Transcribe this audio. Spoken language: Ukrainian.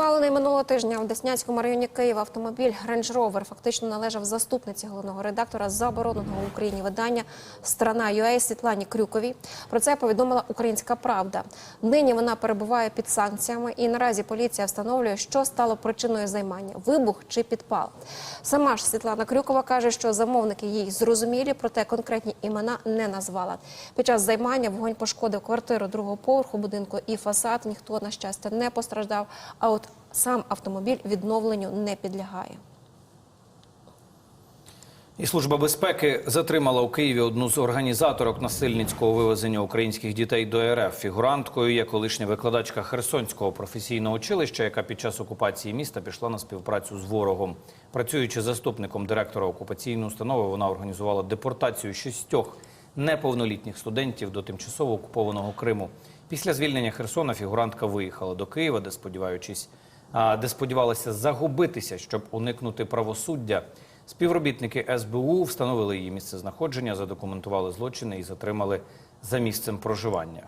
Спалений минулого тижня в Деснянському районі Києва автомобіль Range Rover фактично належав заступниці головного редактора забороненого в Україні видання Страна UA Світлані Крюковій. Про це повідомила Українська Правда. Нині вона перебуває під санкціями, і наразі поліція встановлює, що стало причиною займання вибух чи підпал. Сама ж Світлана Крюкова каже, що замовники їй зрозумілі, проте конкретні імена не назвала. Під час займання вогонь пошкодив квартиру другого поверху будинку і фасад. Ніхто на щастя не постраждав. А от сам автомобіль відновленню не підлягає. І служба безпеки затримала у Києві одну з організаторок насильницького вивезення українських дітей до РФ. Фігуранткою є колишня викладачка Херсонського професійного училища, яка під час окупації міста пішла на співпрацю з ворогом. Працюючи заступником директора окупаційної установи, вона організувала депортацію шістьох неповнолітніх студентів до тимчасово окупованого Криму. Після звільнення Херсона фігурантка виїхала до Києва, де сподіваючись, де сподівалася загубитися, щоб уникнути правосуддя. Співробітники СБУ встановили її місце знаходження, задокументували злочини і затримали за місцем проживання.